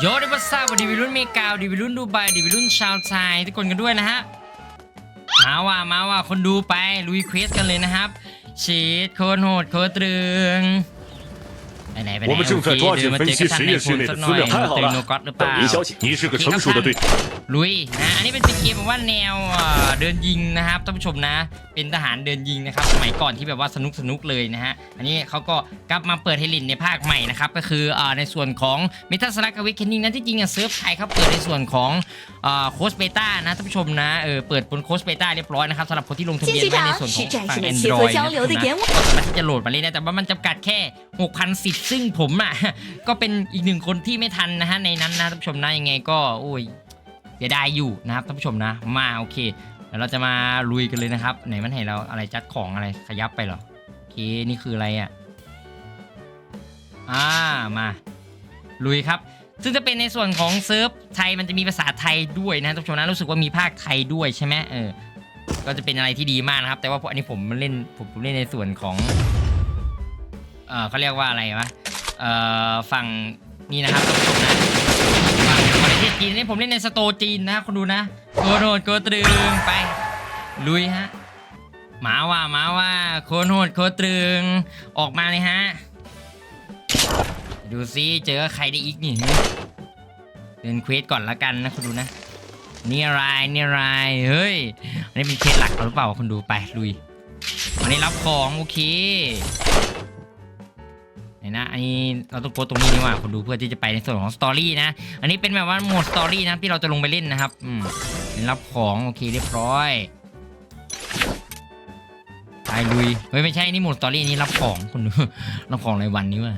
โยดิวัสซาวันดีวิรุ่นเมกาวดีวิรุ่นดูไบดีวิรุ่นชาวไทยทุกคนกันด้วยนะฮะมาว่ามาว่าคนดูไปลุยเควสกันเลยนะครับชีดโคตรโหดโคตรตรึง ไปไหนไปไหน 我们正在抓紧 โอ 分 เค 析 เดี๋ยวมาเจอกับท่าน 实 ใน 验 พ 室 ล 内 สั 的 กหน่ 资 อย 料，太好 เตยโน 了。 ก็อตหรือเปล่า 等您消息，你是个成熟的队。 ลุยนะอันนี้เป็นเกมแบบว่าแนวเอ่อเดินยิงนะครับท่านผู้ชมนะ เป็นทหารเดินยิงนะครับสมัยก่อนที่แบบว่าสนุกสนุกเลยนะฮะอันนี้เขาก็กลับมาเปิดให้ลินในภาคใหม่นะครับก็คือเอ่อในส่วนของเมทัสลักกับวิกเคนนิ่งนะที่จริงอะเซิร์ฟไทยเขาเปิดในส่วนของเอ่อโค้ชเบต้านะท่านผู้ชมนะเออเปิดบนโค้ชเบต้าเรียบร้อยนะครับสำหรับคนที่ลงทะเบียนไว้ในส่วนของฝั่ง Android นะครับนะก็สามารถที่จะโหลดมาเล่นได้แต่ว่ามันจำกัดแค่ 6,000สิทธิ์ ซึ่งผมอะก็เป็นอีกหนึ่งคนที่ไม่ทันนะฮะในนั้นนะท่านผู้ชมนะยังไงก็โอ้ยเสียดายอยู่นะครับท่านผู้ชมนะมาโอเคเดี๋ยวเราจะมาลุยกันเลยนะครับ ไหนมันให้เราอะไรจัดของอะไรขยับไปเหรอโอเคนี่คืออะไรอะอ่ามาลุยครับซึ่งจะเป็นในส่วนของเซิร์ฟไทยมันจะมีภาษาไทยด้วยนะท่านผู้ชมนะรู้สึกว่ามีภาคไทยด้วยใช่ไหมเออก็จะเป็นอะไรที่ดีมากนะครับ แต่ว่าพวกอันนี้ผมเล่นผมเล่นในส่วนของ เออเขาเรียกว่าอะไรวะเออฝั่งนี่นะครับนผู้ชมนะฝั่งประเทศจีนนี่ผมเล่นในสโตจีนนะคนดูนะโกโหดโกตรึงไป ลุยฮะหมาว่าหมาว่าโคโหดโคตรึงออกมาเลยฮะ ดูซิเจอใครได้อีกนี่เดินเควสก่อนละกันนะคุณดูนะนี่อะไรนี่อะไรเฮ้ยอันนี้เป็นเคสหลักหรือเปล่าคุณดูไปลุยอันนี้รับของโอเค นะอันนี้เราต้องกดตรงนี้นี่ว่าคุณดูเพื่อที่จะไปในส่วนของสตอรี่นะ อันนี้เป็นแบบว่าโหมดสตอรี่นะที่เราจะลงไปเล่นนะครับอืมรับของโอเคเรียบร้อยไปลุยเฮ้ยไม่ใช่นี่โหมดสตอรี่นี่รับของคุณดูรับของรายวันนี้ว่ะ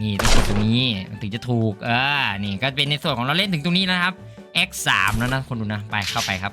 นี่ต้องกดตรงนี้ถึงจะถูกเออนี่ก็เป็นในส่วนของเราเล่นถึงตรงนี้นะครับ X3 แล้วนะคนดูนะไปเข้าไปครับ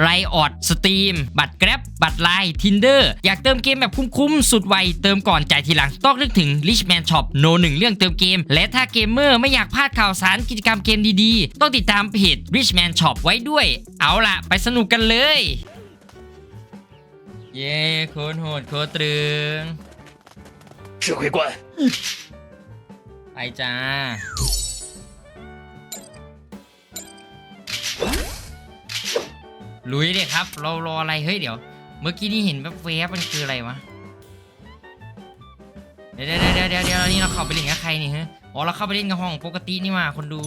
ไรออดสตรีมบัตรแกร็บบัตรไลน์ทินเดอร์อยากเติมเกมแบบคุ้มๆ สุดไว เติมก่อนจ่ายทีหลัง ต้องนึกถึง Richman Shop โนหนึ่งเรื่องเติมเกม และถ้าเกมเมอร์ไม่อยากพลาดข่าวสารกิจกรรมเกมดีๆ ต้องติดตามเพจ Richman Shop ไว้ด้วย เอาล่ะ ไปสนุกกันเลย เย้โคตรโหดโคตรตรึง 指挥官， ไปจ้า ลุยเลยครับ เรารออะไร เฮ้ยเดี๋ยว เมื่อกี้นี่เห็นแบบแวบมันคืออะไรวะเดี๋ยวเดี๋ยวเดี๋ยวเดี๋ยวเดี๋ยวนี่เราเข้าไปเล่นกับใครนี่ฮะ อ๋อเราเข้าไปเล่นกับห้องปกตินี่มาคนดู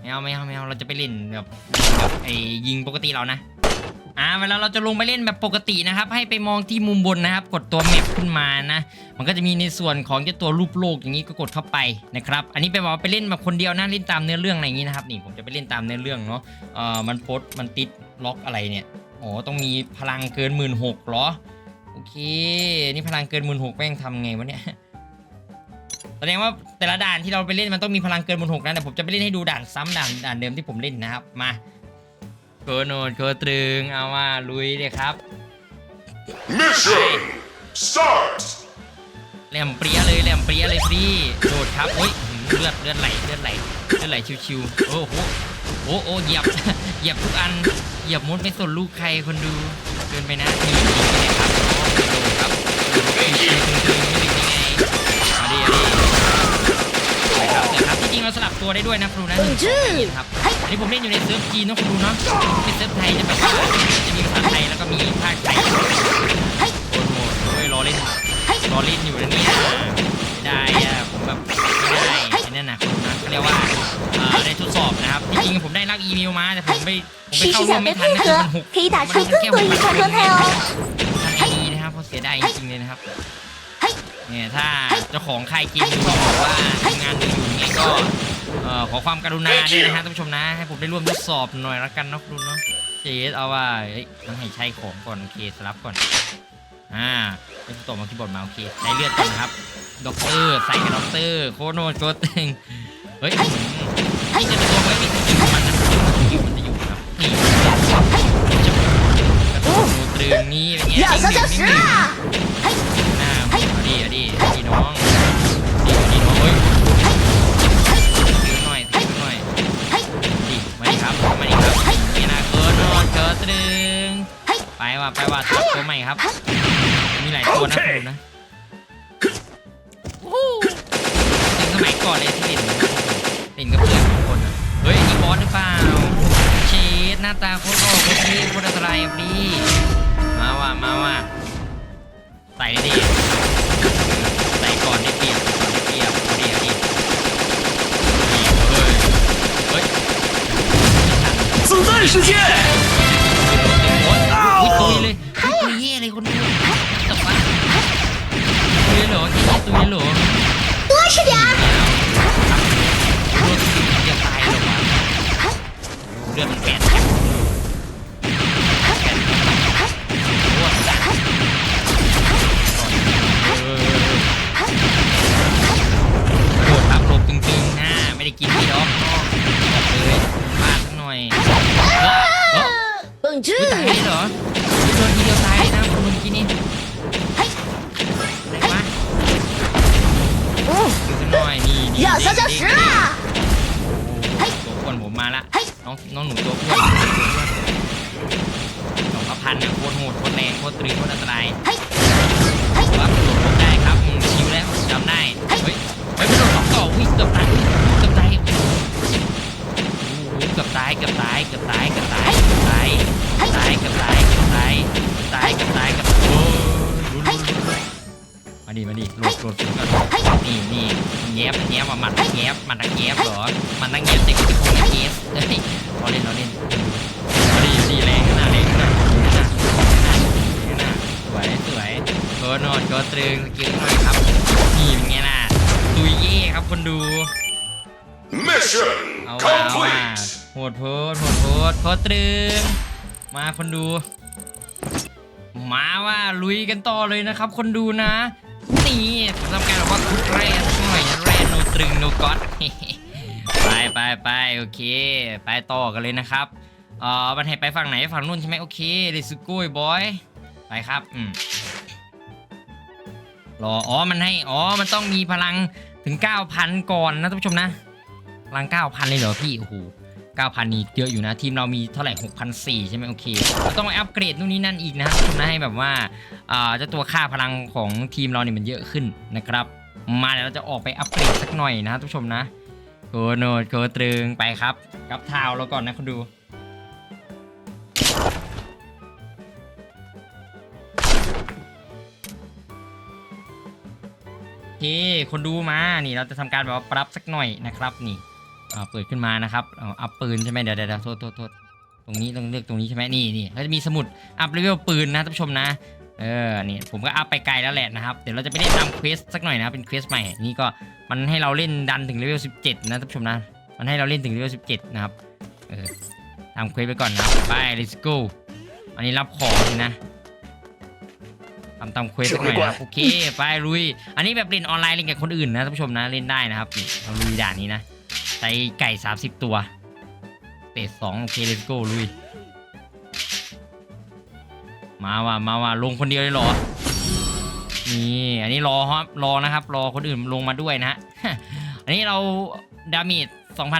ไม่เอาไม่เอาไม่เอาเราจะไปเล่นแบบแบบไอ้ยิงปกติเรานะ อ่าเวลาเราจะลงไปเล่นแบบปกตินะครับ ให้ไปมองที่มุมบนนะครับ กดตัวแมปขึ้นมานะ มันก็จะมีในส่วนของเจ้าตัวรูปโลกอย่างนี้ก็กดเข้าไปนะครับ อันนี้ไปบอกว่าไปเล่นแบบคนเดียวนะเล่นตามเนื้อเรื่องอะไรอย่างนี้นะครับนี่ผมจะไปเล่นตามเนื้อเรื่องเนาะเอ่อมันโพสมันติดล็อกอะไรเนี่ยอ๋อต้องมีพลังเกินหมื่นหกเหรอโอเคนี่พลังเกินหมื่นหกแม่งทำไงวะเนี่ยแสดงว่าแต่ละด่านที่เราไปเล่นมันต้องมีพลังเกินหมื่นหกนะแต่ผมจะไปเล่นให้ดูด่านซ้ำด่านด่านเดิมที่ผมเล่นนะครับมา คโนดโคตรึง เอาว่าลุยเลยครับ Mission start! แหลมเปรี้ยเลยแหลมเปรี้ยเลยพี่โดดครับโอ้ยเลือดเลือดไหลเลือดไหลเลือดไหลชิวๆโอ้โหโอ้โอ้เหยียบเหยียบทุกอันเหยียบมดไม่สนลูกใครคนดูเกินไปนะนี่ยิงไปเลยครับโอ้โดดครับโดดตึงตึงไม่ดึงได้ไงมาดิมาดิไปครับเดี๋ยวครับที่จริงเราสลับตัวได้ด้วยนะครูนะหนึ่งสองนี่นะครับ นี่ผมเล่นอยู่ในเซิร์ฟจีนนะคุณดูเนาะเป็นเซิร์ฟไทยจะแบบจะมีภาษาไทยแล้วก็มีภาคไทยโอ้โหเฮ้ยรอเล่นรอเล่นอยู่นะเนี่ยไม่ได้ผมแบบไม่ได้นั่นนะคุณนะเขาเรียกว่าได้ทดสอบนะครับจริงๆผมได้รับอีเมลมาแต่ผมไม่ผมไปเข้าร่วมไม่ทันนะครับมันหุบมันแค่หุบมันทันไอดีนะครับเพราะเสียดายจริงๆเลยนะครับเนี่ยถ้าเจ้าของค่ายเกมดูบอกว่างานอยู่อย่างนี้ก็ ขอความกรุณาด้วยนะฮะท่านผู้ชมนะ ให้ผมได้ร่วมทดสอบหน่อยละกันนะครูเนาะเจสเอาว่าต้องให้ใช้ของก่อนโอเคสลับก่อน อ่าเปตัวมาคีย์บอร์ดมาโอเคใช้เลือดก่อนครับด็อกเตอร์ใส่กับด็อกเตอร์โคโนโจเต็งเฮ้ยให้จะตัวไม่มีสกิมันนะสกิลมันจะอยู่ครับนี่จะดตรงนี้เป็นไงนิ่ ว่ะไปว่ะทับตัวใหม่ครับ มีหลายตัวนะคุณดูนะโอ้โหสมัยก่อนเลยที่เล่นเล่นกับเพื่อนทุกคนอะเฮ้ยนี่บอสหรือเปล่าเชดหน้าตาโคตรหล่อโคตรเท่โคตรอันตรายอ่ะพี่มาว่ะมาว่ะ ใส่เลยดิใส่ก่อนได้เปรียบก่อนได้เปรียบเอาดิเอาดินี่เฮ้ยเฮ้ย 子弹时间， คนเดียวกลับบ้านตุยเหรอที่ตุยเหรอตัวเฉลียวรถติดจะตายหรอวเรื่องมันแปลก ดู Mission เอาว่าเอาว่า complete. โหดโพดโหดโพดโคตรึงมาคนดู มาว่าลุยกันต่อเลยนะครับ คนดูนะ นี่ทำการแบบว่าคุดแรนหน่อยแรนโนตรึงโนก็อต ไปไปไปโอเค ไปต่อกันเลยนะครับเอ่อมันให้ไปฝั่งไหนฝั่งนู้นใช่ไหมโอเคเดซุโก้ยบอยไปครับอืมรออ๋อมันให้อ๋อมันต้องมีพลัง ถึง 9,000 ก่อนนะท่านผู้ชมนะพลัง9,000 เลยเหรอพี่ โอ้โห 9,000 นี่เยอะอยู่นะ ทีมเรามีเท่าไหร่ 6,400 ใช่ไหมโอเคเราต้องไปอัปเกรดนู่นนี่นั่นอีกนะครับท่านผู้ชมนะให้แบบว่าอ่าเจ้าตัวค่าพลังของทีมเราเนี่ยมันเยอะขึ้นนะครับ มาเดี๋ยวเราจะออกไปอัปเกรดสักหน่อยนะท่านผู้ชมนะโกโนดโกตรึงไปครับ กับเท้าเราก่อนนะคุณดู เค คนดูมา นี่เราจะทำการแบบว่าปรับสักหน่อยนะครับ นี่เปิดขึ้นมานะครับเอาอัพปืนใช่ไหมเดี๋ยวเดี๋ยวโทษโทษโทษตรงนี้ต้องเลือกตรงนี้ใช่ไหมนี่นี่เขาจะมีสมุดอัพเลเวลปืนนะท่านผู้ชมนะ เออ นี่ผมก็อัพไปไกลแล้วแหละนะครับ เดี๋ยวเราจะไปเล่นตามเควสสักหน่อยนะเป็นเควสใหม่ นี่ก็มันให้เราเล่นดันถึงเลเวล17 นะท่านผู้ชมนะ มันให้เราเล่นถึงเลเวล17 นะครับ เออตามเควสไปก่อนนะบไป let's go อันนี้รับของนะ ทำตามเควสสักหน่อยนะครับโอเคไปลุย อันนี้แบบเล่นออนไลน์เล่นกับคนอื่นนะท่านผู้ชมนะเล่นได้นะครับนี่เราลุยด่านนี้นะใส่ไก่ 30 ตัวเตะสองโอเค let's go ลุย มาว่ะมาว่ะลงคนเดียวเลยเหรอนี่อันนี้รอครับรอนะครับ รอคนอื่นลงมาด้วยนะฮะอันนี้เราดาเมจ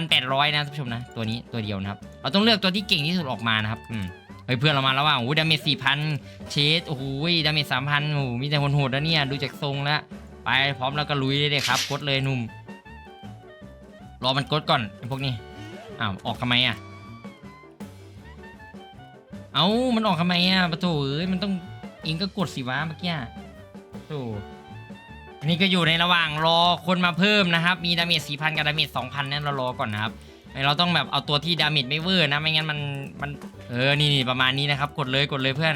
2,800 นะท่านผู้ชมนะ ตัวนี้ตัวเดียวนะครับ เราต้องเลือกตัวที่เก่งที่สุดออกมานะครับ อืมเฮ้ยเพื่อนเรามาแล้วว่าโอ้ยดาเมจ4,000เชดโอ้โหดาเมจ3,000โอ้มีแต่คนโหดแล้วเนี่ยดูจากทรงแล้วไปพร้อมแล้วก็ลุยเลยเลยครับกดเลยหนุ่มรอมันกดก่อนไอ้พวกนี้อ้าวออกทำไมอะเอ้ามันออกทำไมอะประโถเอ้ยมันต้องเองก็กดสิวะเมื่อกี้โอันนี้ก็อยู่ในระหว่างรอคนมาเพิ่มนะครับ มีดาเมจ4,000กับดาเมจ2,000นั่นเรารอก่อนนะครับ เราต้องแบบเอาตัวที่ดาเมจไม่เวอร์นะไม่งั้นมันมันเออนี่นี่ประมาณนี้นะครับ กดเลยกดเลยเพื่อน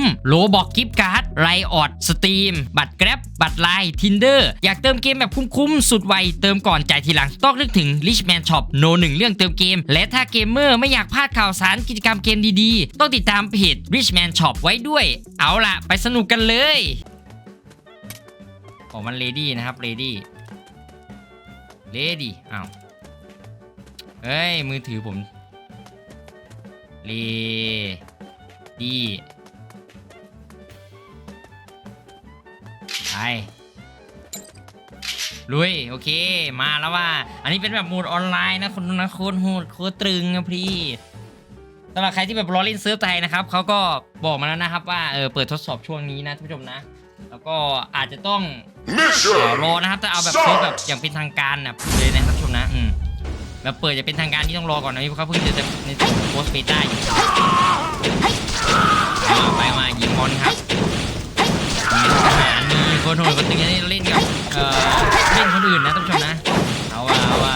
ๆโลบอกกิฟต์การ์ดไรออดสตรีม บัตรแกร็บบัตรไลน์ทินเดอร์อยากเติมเกมแบบคุ้มๆ สุดไว เติมก่อนจ่ายทีหลัง ต้องนึกถึง Richman Shop โนหนึ่งเรื่องเติมเกม และถ้าเกมเมอร์ไม่อยากพลาดข่าวสารกิจกรรมเกมดีๆ ต้องติดตามเพจ Richman Shop ไว้ด้วย เอาล่ะ ไปสนุกกันเลยออกมันเลดี้นะครับเลดี้เลดี้อ้าวเฮ้ย มือถือผมเลดี้ ลุย โอเค มาแล้วว่า อันนี้เป็นแบบโหมดออนไลน์นะคนนะโคตรโหดโคตรตรึงนะพี่สำหรับใครที่แบบรอเล่นเซิร์ฟไทยนะครับเขาก็บอกมาแล้วนะครับว่าเออเปิดทดสอบช่วงนี้นะท่านผู้ชมนะ แล้วก็อาจจะต้องเอ่อ Mission รอนะครับแต่เอาแบบเซิร์ฟแบบอย่างเป็นทางการนะเลยนะครับชมนะอืมแบบเปิดจะเป็นทางการที่ต้องรอก่อนนะเพราะเขาเพิ่งจะในส่วนของโพสเบต้าอยู่เอาไปมายิงบอลครับมีทหารมี คนโหดคนตึงอันนี้เล่นกับเอ่อเล่นคนอื่นนะท่านผู้ชมนะเอาว่าเอาว่า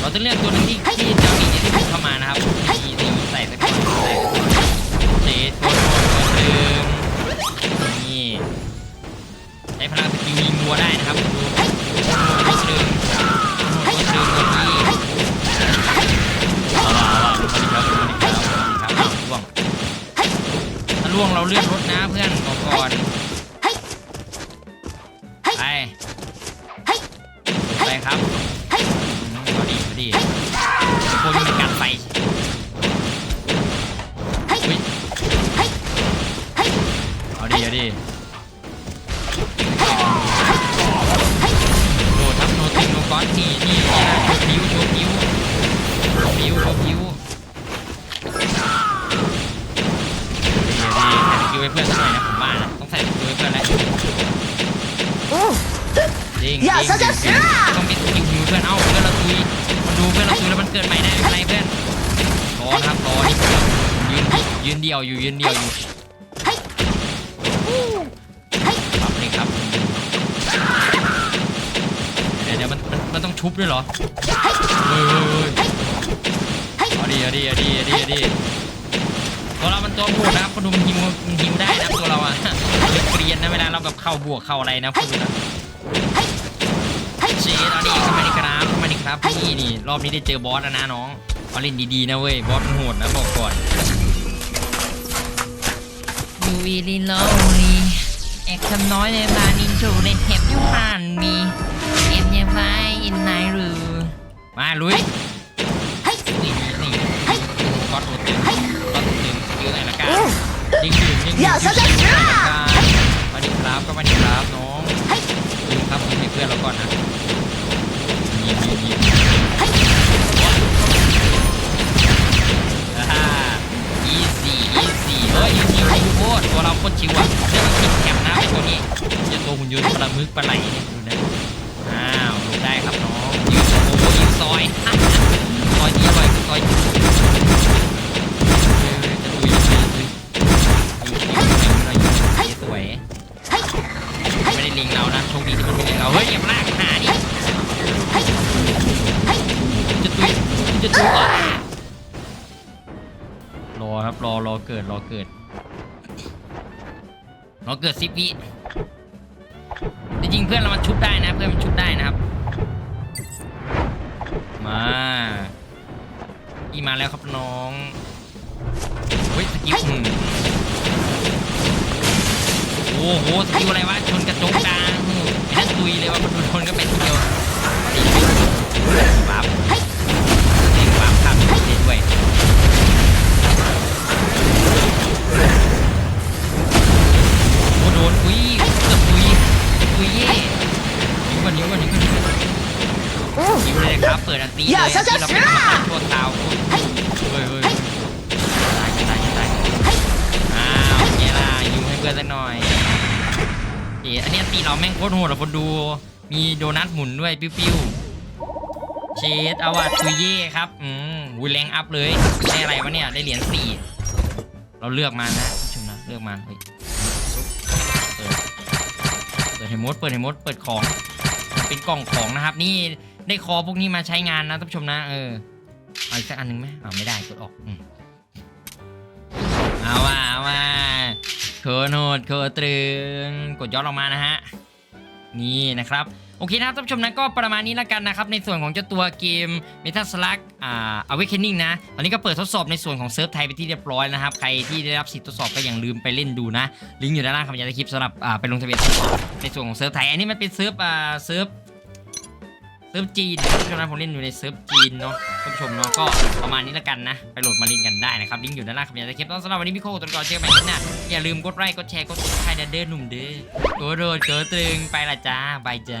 เราจะเลือกตัวนึงที่ที่จะมีที่ถูกเข้ามานะครับนี่นี่ใส่สักคน ดีอาดีโดดทับโนติโนก้อนนี่นี่นี่นะโชว์ผิวโชว์ผิวโชว์ผิวโชว์ผิวดีดีใส่สกิลให้เพื่อนสักหน่อยนะผมว่านะต้องใส่สกิลให้เพื่อนแล้วจริงอย่าจริงจริงต้องมีสกิลหิวเพื่อนเอ้าเพื่อนเราตุยมาดูเพื่อนเราตุยแล้วมันเกิดใหม่ได้ไม่เป็นไรเพื่อนรอนครับรอนยืนยืนเดียวอยู่ยืนเดียวอยู่ ชุบด้วยเหรอเฮ้ยเฮ้ยเฮ้ยเอาดีเอาดีเอาดีเอาดีเอาดีตัวเรามันตัวบวกนะครับคนดูมันฮิวมันฮิวได้นะตัวเราอะเกรียนนะเวลาเราแบบเข้าบวกเข้าอะไรนะคุณดูนะเชดเอาดีเข้ามาดีครับเข้ามาดีครับพี่นี่รอบนี้ได้เจอบอสแล้วนะน้องเอาเล่นดีๆนะเว้ยบอสมันโหดนะบอกก่อน You really lonely แอกคำน้อยในบานินโชในแฮปยูฮันมีเอ็มยังไง อินไนหรือ มาลุยนี่นี่ก็ตัวตึงก็ตัวตึงสกิลไหนละกันดิ้งดึงดิ้งดึงอย่าซะจะเสือมาดิครับก็มาดิครับน้องดูครับผมให้เพื่อนเราก่อนนะยิงยิงยิงอ่า easy easy เฮ้ยชิวชิวโคตรตัวเราโคตรชิวอะเรียกว่าคิดแคมนะไอ้ตัวนี้จะตัวหุ่นยนต์ปลาหมึกปลาไหลเนี่ยดูนะอ้าวลงได้ ครับน้องยืนโอ้ยืนซอยซอยดีซอยซอยเออจะตุยจะตุยจะตุยอยู่ที่ไหนเราอยู่ที่สวยไม่ได้ลิงเรานะโชคดีที่มันไม่ลิงเราเฮ้ยอย่ามาลากหาดิจะตุยจะตุยอะรอครับรอรอเกิดรอเกิดรอเกิดสิบวิจริงเพื่อนเรามันชุบได้นะเพื่อนมันชุบได้นะครับ มาอีมาแล้วครับน้องเฮ้ยสกิลอืมโอ้โหสกิลอะไรวะชนกระจกกลางอืมไอ้นั่นตุยเลยว่าคนชนก็เป็นทีเดียวปั๊บเองปั๊บข้ามไปเล่นด้วยโอ้โดนอุ้ย ครับเปิดอันตีเลยอย่าที่ซะเราจะเป็นเสืกรอรมการชั่วคราวเฮ้ยเฮ้ยเฮ้ยตายตายตายอ้าวเนี่ยล่ะยิงให้ลือสักหน่อยเอ๋อันนี้ตีเราแม่งโคตรโหดอะคนดู มีโดนัทหมุนด้วยปิ้วๆเชดเอาว่ะตุยเย่ครับอืมวูแรงอัพเลยได้อะไรวะเนี่ยได้เหรียญสี่เราเลือกมานะผู้ชมนะเลือกมาเฮ้ยเปิดเปิดให้มดเปิดให้มดเปิดของมันเป็นกล่องของนะครับนี่ ได้คอพวกนี้มาใช้งานนะท่านผู้ชมนะเออเอาอีกสักอันหนึ่งไหมอ่าไม่ได้กดออกอืมเอาว่าเอาว่าโคโนดโคตรึงกดย้อนลงมานะฮะนี่นะครับโอเคนะครับท่านผู้ชมนะก็ประมาณนี้แล้วกันนะครับในส่วนของเจ้าตัวเกม m e t a s l u g อ่า Awakening นะตอนนี้ก็เปิดทดสอบในส่วนของเซิร์ฟไทยไปที่เรียบร้อยนะครับ ใครที่ได้รับสิทธิ์ทดสอบก็อย่าลืมไปเล่นดูนะ ลิงก์อยู่ด้านล่างคำบรรยายคลิปสำหรับอ่าไปลงทะเบียนในส่วนของเซิร์ฟไทย อันนี้มันเป็นเซิร์ฟอ่าเซิร์ฟ ซิร์ฟจีนท่านผู้ชมนผมเล่นอยู่ในเซิร์ฟจีนเนาะท่านผู้ชมเนาะก็ประมาณนี้แล้วกันนะ ไปโหลดมาเล่นกันได้นะครับลิงก์อยู่ด้านล่างคำบรรยายคลิปต้องสำหรับวันนี้พี่โคตัวก่อนเจอกันใหม่คลิปหน้าอย่าลืมกดไลค์กดแชร์กดติดตามเด้อหนุ่มเด้อตัวโดดเจอตึงไปละจ้าบายจ้า